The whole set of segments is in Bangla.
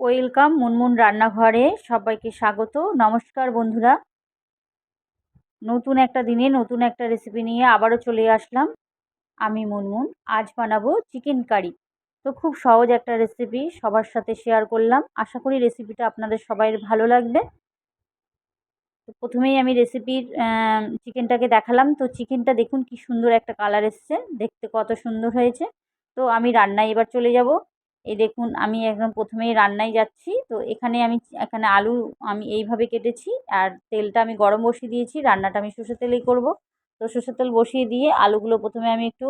ওয়েলকাম মুনমুন রান্নাঘরে সবাইকে স্বাগত। নমস্কার বন্ধুরা। নতুন একটা দিনে নতুন একটা রেসিপি নিয়ে আবারও চলে আসলাম। আমি মুনমুন, আজ বানাবো চিকেন কারি তো খুব সহজ একটা রেসিপি সবার সাথে শেয়ার করলাম। আশা করি রেসিপিটা আপনাদের সবাই ভালো লাগবে। তো প্রথমেই আমি রেসিপির চিকেনটাকে দেখালাম। তো চিকেনটা দেখুন কি সুন্দর একটা কালার এসছে। দেখতে কত সুন্দর হয়েছে। তো আমি রান্নায় এবার চলে যাব। এই দেখুন, আমি একদম প্রথমেই রান্নায় যাচ্ছি। তো এখানে আমি এখানে আলু আমি এইভাবে কেটেছি আর তেলটা আমি গরম বসিয়ে দিয়েছি। রান্নাটা আমি সর্ষে তেলেই করব। তো সর্ষের তেল বসিয়ে দিয়ে আলুগুলো প্রথমে আমি একটু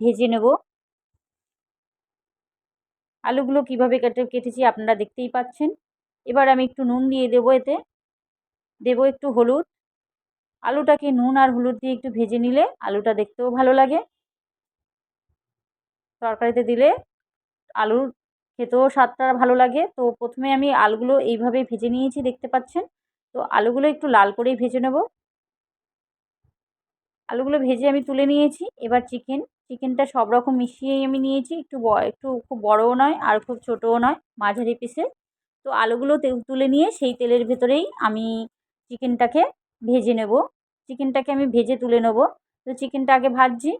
ভেজে নেব। আলুগুলো কীভাবে কেটে, কেটেছি আপনারা দেখতেই পাচ্ছেন। এবার আমি একটু নুন দিয়ে দেবো এতে। দেবো একটু হলুদ। আলুটাকে নুন আর হলুদ দিয়ে একটু ভেজে নিলে আলুটা দেখতেও ভালো লাগে। তরকারিতে দিলে আলুর খেতেও স্বাদটা ভালো লাগে। তো প্রথমে আমি আলুগুলো এইভাবে ভেজে নিয়েছি, দেখতে পাচ্ছেন? তো আলুগুলো একটু লাল করেই ভেজে নেব। আলুগুলো ভেজে আমি তুলে নিয়েছি। এবার চিকেন, চিকেনটা সব রকম মিশিয়েই আমি নিয়েছি। একটু একটু খুব বড়ও নয় আর খুব ছোটও নয়, মাঝারি পিসে তো আলুগুলো তুলে নিয়ে সেই তেলের ভেতরেই আমি চিকেনটাকে ভেজে নেব। চিকেনটাকে আমি ভেজে তুলে নেব। তো চিকেনটা আগে ভাজছি।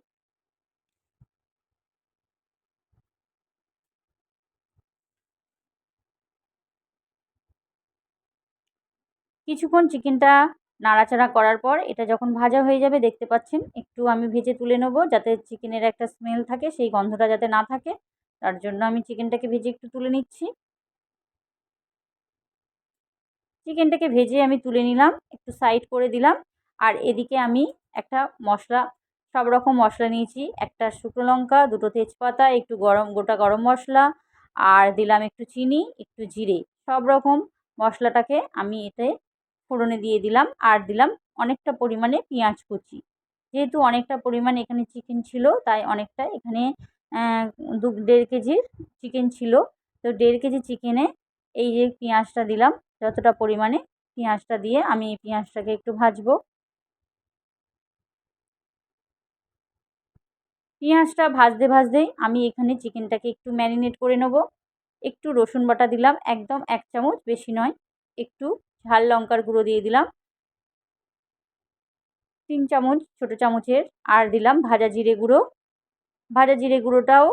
কিছুক্ষণ চিকেনটা নাড়াচাড়া করার পর এটা যখন ভাজা হয়ে যাবে, দেখতে পাচ্ছেন? একটু আমি ভেজে তুলে নেব যাতে চিকেনের একটা স্মেল থাকে, সেই গন্ধটা যাতে না থাকে। তার জন্য আমি চিকেনটাকে ভেজে একটু তুলে নিচ্ছি। চিকেনটাকে ভেজে আমি তুলে নিলাম, একটু সাইড করে দিলাম। আর এদিকে আমি একটা মশলা, সব রকম মশলা নিয়েছি। একটা শুকনো লঙ্কা, দুটো তেজপাতা, একটু গরম, গোটা গরম মশলা, আর দিলাম একটু চিনি, একটু জিরে। সব রকম মশলাটাকে আমি এতে ফোড়নে দিয়ে দিলাম। আর দিলাম অনেকটা পরিমাণে পেঁয়াজ কুচি। যেহেতু অনেকটা পরিমাণে এখানে চিকেন ছিল, তাই অনেকটা এখানে দু, দেড় কেজির চিকেন ছিল। তো দেড় কেজি চিকেনে এই যে পেঁয়াজটা দিলাম, যতটা পরিমাণে পেঁয়াজটা দিয়ে আমি এই পেঁয়াজটাকে একটু ভাজবো। পেঁয়াজটা ভাজতে ভাজতেই আমি এখানে চিকেনটাকে একটু ম্যারিনেট করে নেব। একটু রসুন বাটা দিলাম, একদম এক চামচ, বেশি নয়, একটু ঝাল লঙ্কার গুঁড়ো দিয়ে দিলাম। তিন চামচ, ছোটো চামচের আর দিলাম ভাজা জিরে গুঁড়ো। ভাজা জিরে গুঁড়োটাও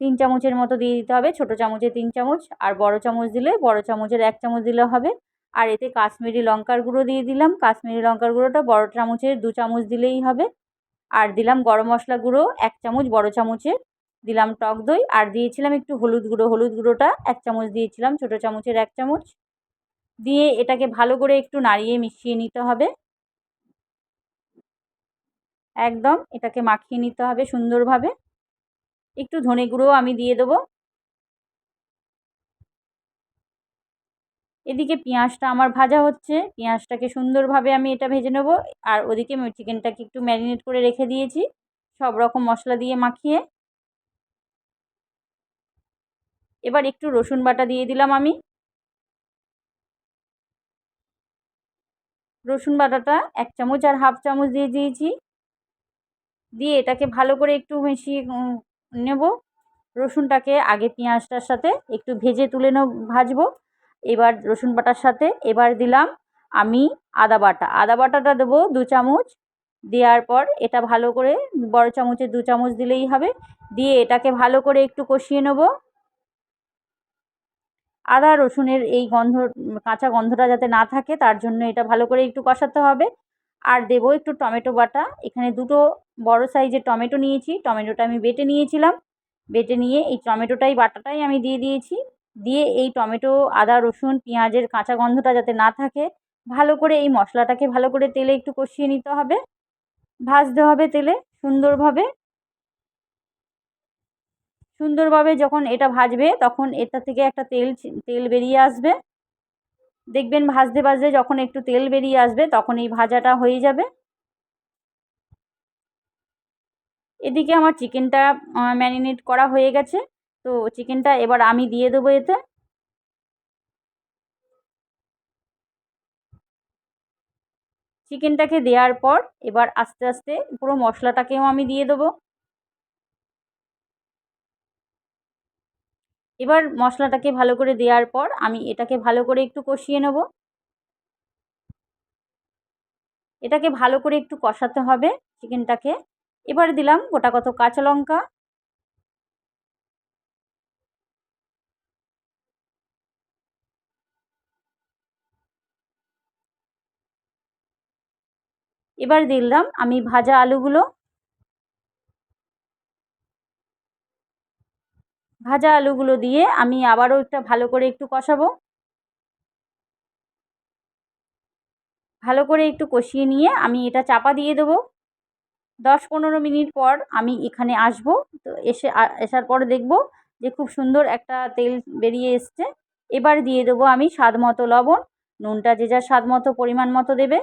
তিন চামচের মতো দিয়ে দিতে হবে। ছোটো চামচে তিন চামচ আর বড় চামচ দিলে বড় চামচের এক চামচ দিলে হবে। আর এতে কাশ্মীরি লঙ্কার গুঁড়ো দিয়ে দিলাম। কাশ্মীরি লঙ্কার গুঁড়োটা বড় চামচের দু চামচ দিলেই হবে। আর দিলাম গরম মশলা গুঁড়ো এক চামচ, বড় চামচের দিলাম টক দই। আর দিয়েছিলাম একটু হলুদ গুঁড়ো। হলুদ গুঁড়োটা এক চামচ দিয়েছিলাম। ছোটো চামচের এক চামচ। দিয়ে এটাকে ভালো করে একটু নাড়িয়ে মিশিয়ে নিতে হবে। একদম, এটাকে মাখিয়ে নিতে হবে সুন্দরভাবে। একটু ধনে গুঁড়োও আমি দিয়ে দেবো। এদিকে পেঁয়াজটা আমার ভাজা হচ্ছে, পেঁয়াজটাকে সুন্দরভাবে আমি এটা ভেজে নেব। আর ওদিকে চিকেনটাকে একটু ম্যারিনেট করে রেখে দিয়েছি, সব রকম মশলা দিয়ে মাখিয়ে। এবার একটু রসুন বাটা দিয়ে দিলাম আমি। রসুন বাটাটা এক চামচ আর হাফ চামচ দিয়ে দিয়েছি। দিয়ে এটাকে ভালো করে একটু মিশিয়ে নেব। রসুনটাকে আগে পেঁয়াজটার সাথে একটু ভেজে তুলে নেব, ভাজবো। এবার রসুন বাটার সাথে এবার দিলাম আমি আদা বাটা। আদা বাটাটা দেবো দু চামচ। দেওয়ার পর এটা ভালো করে বড় চামচে দু চামচ দিলেই হবে। দিয়ে এটাকে ভালো করে একটু কষিয়ে নেব। আদা, রসুনের এই গন্ধ, কাঁচা গন্ধটা যাতে না থাকে, তার জন্য এটা ভালো করে একটু কষাতে হবে। আর দেবো একটু টমেটো বাটা। এখানে দুটো বড় সাইজের টমেটো নিয়েছি। টমেটোটা আমি বেটে নিয়েছিলাম। বেটে নিয়ে এই টমেটোটাই, বাটাটাই আমি দিয়ে দিয়েছি। দিয়ে এই টমেটো, আদা, রসুন, পেঁয়াজের কাঁচা গন্ধটা যাতে না থাকে, ভালো করে এই মশলাটাকে ভালো করে তেলে একটু কষিয়ে নিতে হবে। ভাজতে হবে তেলে, সুন্দরভাবে। সুন্দরভাবে যখন এটা ভাজবে, তখন এটা থেকে একটা তেল তেল বেরিয়ে আসবে। দেখবেন ভাজতে ভাজতে যখন একটু তেল বেরিয়ে আসবে, তখন এই ভাজাটা হয়ে যাবে। এদিকে আমার চিকেনটা ম্যারিনেট করা হয়ে গেছে। তো চিকেনটা এবার আমি দিয়ে দেবো এতে। চিকেনটাকে দেওয়ার পর এবার আস্তে আস্তে পুরো মশলাটাকেও আমি দিয়ে দেবো। এবার মশলাটাকে ভালো করে দেওয়ার পর আমি এটাকে ভালো করে একটু কষিয়ে নেব। এটাকে ভালো করে একটু কষাতে হবে চিকেনটাকে। এবার দিলাম গোটা কত কাঁচা লঙ্কা। এবার দিলাম আমি ভাজা আলুগুলো। ভাজা আলুগুলো দিয়ে আমি আবারও একটা ভালো করে একটু কষাবো। ভালো করে একটু কষিয়ে নিয়ে আমি এটা চাপা দিয়ে দেবো। দশ পনেরো মিনিট পর আমি এখানে আসব। তো এসে আসার পর দেখব যে খুব সুন্দর একটা তেল বেরিয়ে এসছে। এবার দিয়ে দেবো আমি স্বাদ মতো লবণ। নুনটা যে যার স্বাদ মতো, পরিমাণ মতো দেবে।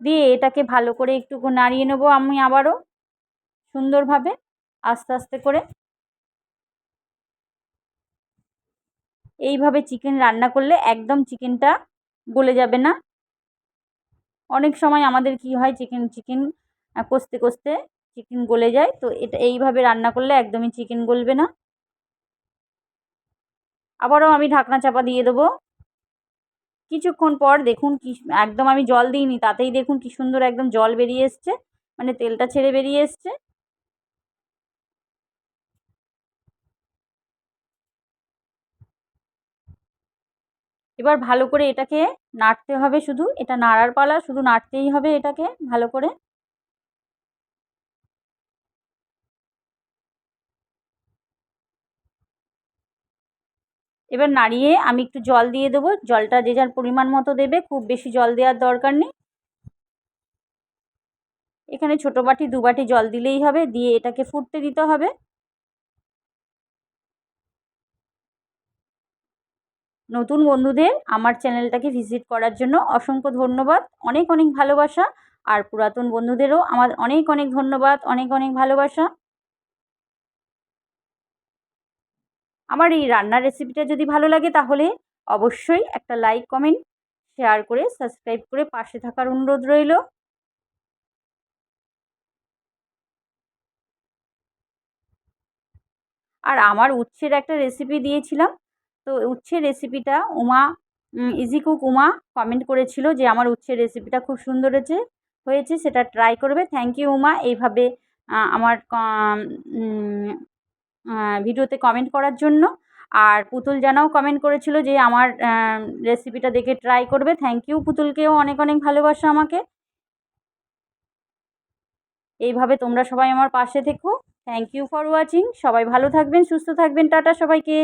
দিয়ে এটাকে ভালো করে একটু নাড়িয়ে নেব আমি আবারও, সুন্দরভাবে, আস্তে আস্তে করে। এইভাবে চিকেন রান্না করলে একদম চিকেনটা গলে যাবে না। অনেক সময় আমাদের কি হয়, চিকেন চিকেন কষতে কষতে চিকেন গলে যায়, তো এটা, এইভাবে রান্না করলে একদমই চিকেন গলবে না। আবারও আমি ঢাকনা চাপা দিয়ে দেবো। কিছুক্ষণ পর দেখুন কি, একদম আমি জল দিইনি, তাতেই দেখুন কি সুন্দর একদম জল বেরিয়ে এসছে মানে তেলটা ছেড়ে বেরিয়ে এসছে। এবার ভালো করে এটাকে নাড়তে হবে শুধু, এটা নাড়ার পালা, শুধু নাড়তেই হবে এটাকে ভালো করে। এবার নাড়িয়ে আমি একটু জল দিয়ে দেবো। জলটা যে যার পরিমাণ মতো দেবে, খুব বেশি জল দেওয়ার দরকার নেই। এখানে ছোটো বাটি, দু বাটি জল দিলেই হবে, দিয়ে এটাকে ফুটতে দিতে হবে। নতুন বন্ধুদের আমার চ্যানেলটাকে ভিজিট করার জন্য অসংখ্য ধন্যবাদ। অনেক অনেক ভালোবাসা। আর পুরাতন বন্ধুদেরও আমার অনেক অনেক ধন্যবাদ, অনেক অনেক ভালোবাসা। আমার এই রান্নার রেসিপিটা যদি ভালো লাগে তাহলে অবশ্যই একটা লাইক কমেন্ট শেয়ার করে সাবস্ক্রাইব করে পাশে থাকার অনুরোধ রইল। আর আমার উচ্ছের একটা রেসিপি দিয়েছিলাম। তো উচ্ছের রেসিপিটা Uma easy cook Uma comment করেছিল যে আমার উচ্ছের রেসিপিটা খুব সুন্দর হয়েছে হয়েছে, সেটা ট্রাই করবে। Thank you Uma. এইভাবে আমার ভিডিওতে কমেন্ট করার জন্য। আর পুতুল জানাও কমেন্ট করেছিল যে আমার রেসিপিটা দেখে ট্রাই করবে। থ্যাংক ইউ পুতুলকেও অনেক অনেক ভালোবাসা আমাকে। এইভাবে তোমরা সবাই আমার পাশে থেকো। থ্যাংক ইউ ফর ওয়াচিং সবাই ভালো থাকবেন, সুস্থ থাকবেন। টাটা সবাইকে।